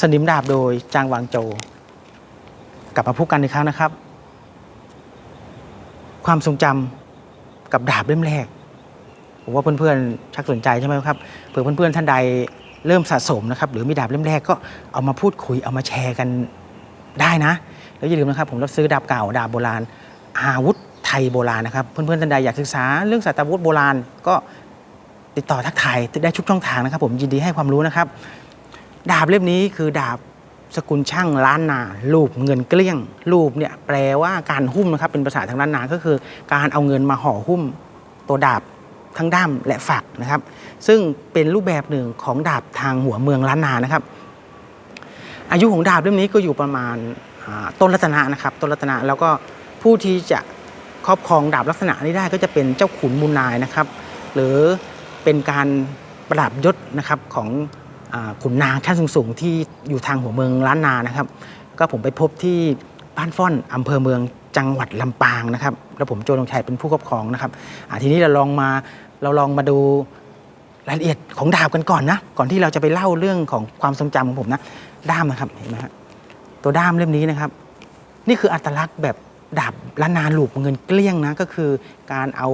สนิมดาบโดยจางวางโจ กลับมาพูดกันอีกครั้งนะครับ ความทรงจำกับดาบเล่มแรก ผมว่าเพื่อนๆชักสนใจใช่ไหมครับเผื่อเพื่อนๆท่านใดเริ่มสะสมนะครับ หรือมีดาบเล่มแรกก็เอามาพูดคุยเอามาแชร์กันได้นะ แล้วอย่าลืมนะครับ ผมรับซื้อดาบเก่าดาบโบราณ อาวุธไทยโบราณนะครับ เพื่อนๆท่านใดอยากศึกษาเรื่องสัตวุธโบราณก็ติดต่อทักทายได้ทุกช่องทางนะครับ ผมยินดีให้ความรู้นะครับ ดาบเล่มนี้คือดาบสกุลช่างล้านนารูปเงินเกลี้ยง รูปเนี่ยแปลว่าการหุ้มนะครับเป็นภาษาทางล้านนาก็คือ การเอาเงินมาห่อหุ้มตัวดาบทั้งด้ามและฝักนะครับ ซึ่งเป็นรูปแบบหนึ่งของดาบทางหัวเมืองล้านนานะครับ อายุของดาบเล่มนี้ก็อยู่ประมาณต้นรัตนะนะครับต้นรัตนะแล้วก็ผู้ที่จะครอบครองดาบลักษณะนี้ได้ก็จะเป็นเจ้าขุนมูลนายนะครับ หรือเป็นการประดับยศนะครับของ ขุนนางชั้นสูงๆที่อยู่ทางหัวเมืองล้านนานะครับ ก็ผมไปพบที่บ้านฟ่อนอำเภอเมืองจังหวัดลำปางนะครับแล้วผมโจลงชัยเป็นผู้ครอบครองนะครับทีนี้เราลองมาเราลองมาดูรายละเอียดของดาบกันก่อนนะ ก่อนที่เราจะไปเล่าเรื่องของความทรงจำของผมนะ ด้ามนะครับเห็นไหมฮะตัวด้ามเล่มนี้นะครับ นี่คืออัตลักษณ์แบบดาบล้านนาหลูบเงินเกลี้ยงนะ ก็คือการเอา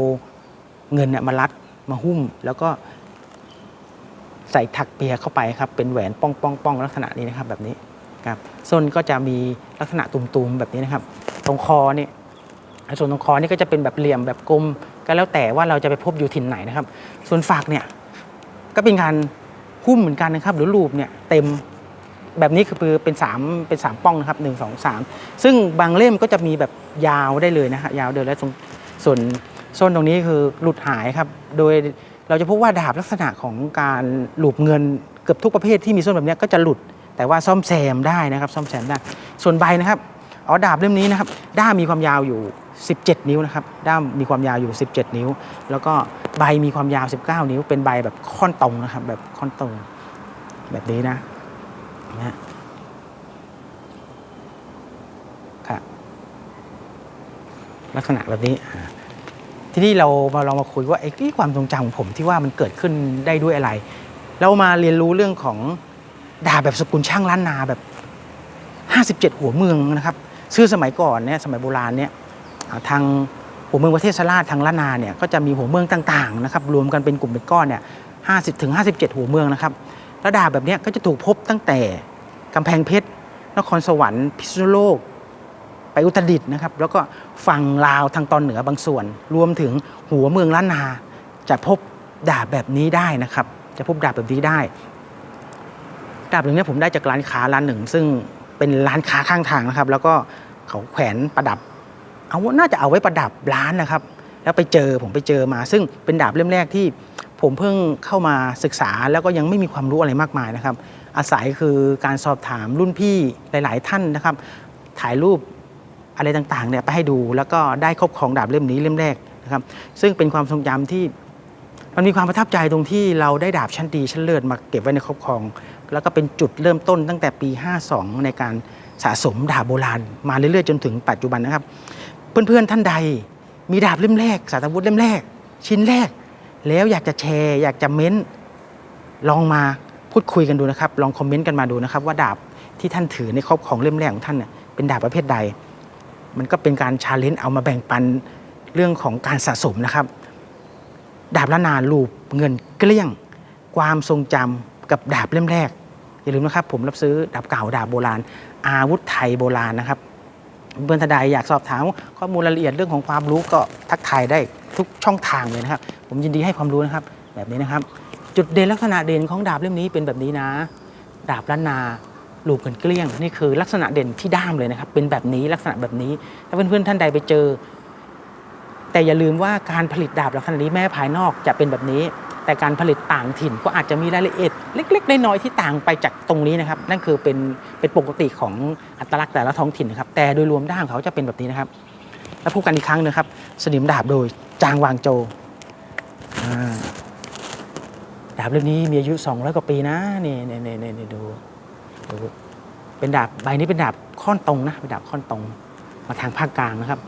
เงินเนี่ยมารัดมาหุ้ม แล้วก็ ใส่ถักเปียเข้าไปครับเป็นแหวนป้องป้องป้องลักษณะนี้นะครับแบบนี้ครับส้นก็จะมีลักษณะตุ่มๆแบบนี้นะครับ ตรงคอเนี่ยส่วนตรงคอนี่ก็จะเป็นแบบเหลี่ยมแบบกลมก็แล้วแต่ว่าเราจะไปพบอยู่ถิ่นไหนนะครับ ส่วนฝักเนี่ยก็เป็นการหุ้มเหมือนกันนะครับ หรือลูบเนี่ยเต็มแบบนี้คือเป็นสามเป็นสามป้องนะครับหนึ่งสองสามซึ่งบางเล่มก็จะมีแบบยาวได้เลยนะฮะยาวเดินแล้วส่วนส้นตรงนี้คือหลุดหายครับ โดย เราจะพบว่าดาบลักษณะของการหลุบเงินเกือบทุกประเภทที่มีส้นแบบนี้ก็จะหลุดแต่ว่าซ่อมแซมได้นะครับ ซ่อมแซมได้ ส่วนใบนะครับอ๋อดาบเล่มนี้นะครับ ด้ามมีความยาวอยู่ 17 นิ้วนะครับ ด้ามมีความยาวอยู่ 17 นิ้ว แล้วก็ใบมีความยาว 19 นิ้ว เป็นใบแบบค่อนตรงนะครับ แบบค่อนตรงแบบนี้นะนะฮะครับลักษณะแบบนี้ ที่นี้เรามาลองมาคุยว่าไอ้ที่ความทรงจำของผมที่ว่ามันเกิดขึ้นได้ด้วยอะไร เรามาเรียนรู้เรื่องของดาบแบบสกุลช่างล้านนาแบบ 57 หัวเมืองนะครับชื่อสมัยก่อนเนี่ยสมัยโบราณเนี่ยทางหัวเมืองประเทศสลาดทางล้านนาเนี่ยก็จะมีหัวเมืองต่างๆนะครับรวมกันเป็นกลุ่มเป็นก้อนเนี่ย50ถึง57 หัวเมืองนะครับแล้วดาบแบบนี้ก็จะถูกพบตั้งแต่กำแพงเพชรนครสวรรค์พิษณุโลก อุตรดิตถ์นะครับ แล้วก็ฝั่งลาวทางตอนเหนือบางส่วน รวมถึงหัวเมืองล้านนา จะพบดาบแบบนี้ได้นะครับ จะพบดาบแบบนี้ได้ ดาบหนึ่งเนี่ยผมได้จากร้านค้าร้านหนึ่ง ซึ่งเป็นร้านค้าข้างทางนะครับ แล้วก็เขาแขวนประดับ เอาน่าจะเอาไว้ประดับร้านนะครับ แล้วไปเจอผมไปเจอมา ซึ่งเป็นดาบเล่มแรกที่ผมเพิ่งเข้ามาศึกษาแล้วก็ยังไม่มีความรู้อะไรมากมายนะครับ อาศัยคือการสอบถามรุ่นพี่หลาย ๆ ท่านนะครับ ถ่ายรูป อะไรต่างๆเนี่ยไปให้ดูแล้วก็ได้ครอบครองดาบเล่มนี้เล่มแรกนะครับซึ่งเป็นความทรงจำที่มันมีความประทับใจตรงที่เราได้ดาบชั้นดีชั้นเลิศมาเก็บไว้ในครอบครอง แล้วก็เป็นจุดเริ่มต้นตั้งแต่ปี 52 ในการสะสมดาบโบราณ มาเรื่อยๆจนถึงปัจจุบันนะครับ เพื่อนๆท่านใดมีดาบเล่มแรกสาตวุธเล่มแรก ชิ้นแรก แล้วอยากจะแชร์อยากจะเม้นลองมาพูดคุยกันดูนะครับ ลองคอมเมนต์กันมาดูนะครับ ว่าดาบที่ท่านถือในครอบครองเล่มแรกของท่านเนี่ยเป็นดาบประเภทใด มันก็เป็นการชาเลนจ์เอามาแบ่งปันเรื่องของการสะสมนะครับ ดาบละนาลูบเงินเกลี้ยง ความทรงจำกับดาบเล่มแรก อย่าลืมนะครับ ผมรับซื้อดาบเก่าดาบโบราณ อาวุธไทยโบราณนะครับเพื่อนทนายอยากสอบถามข้อมูลรายละเอียดเรื่องของความรู้ก็ทักทายได้ทุกช่องทางเลยนะครับ ผมยินดีให้ความรู้นะครับ แบบนี้นะครับ จุดเด่นลักษณะเด่นของดาบเล่มนี้เป็นแบบนี้นะ ดาบล้านนา ลูกเกินเกลี้ยง นี่คือลักษณะเด่นที่ด้ามเลยนะครับ เป็นแบบนี้ลักษณะแบบนี้ ถ้าเพื่อนๆท่านใดไปเจอ แต่อย่าลืมว่าการผลิตดาบลักษณะนี้แม้ภายนอกจะเป็นแบบนี้ แต่การผลิตต่างถิ่นก็อาจจะมีรายละเอียดเล็กๆน้อยๆที่ต่างไปจากตรงนี้นะครับ นั่นคือเป็นเป็นปกติของอัตลักษณ์แต่ละท้องถิ่นนะครับ แต่โดยรวมด้ามเขาจะเป็นแบบนี้นะครับแล้วพูดกันอีกครั้งหนะครับ สนิมดาบโดยจางวางโจดาบเล่มนี้มีอายุ200กว่าปีนะนี่นี่นี่นี่ดู เป็นดาบใบนี้เป็นดาบค่อนตรงนะเป็นดาบค่อนตรงมาทางภาคกลางนะครับ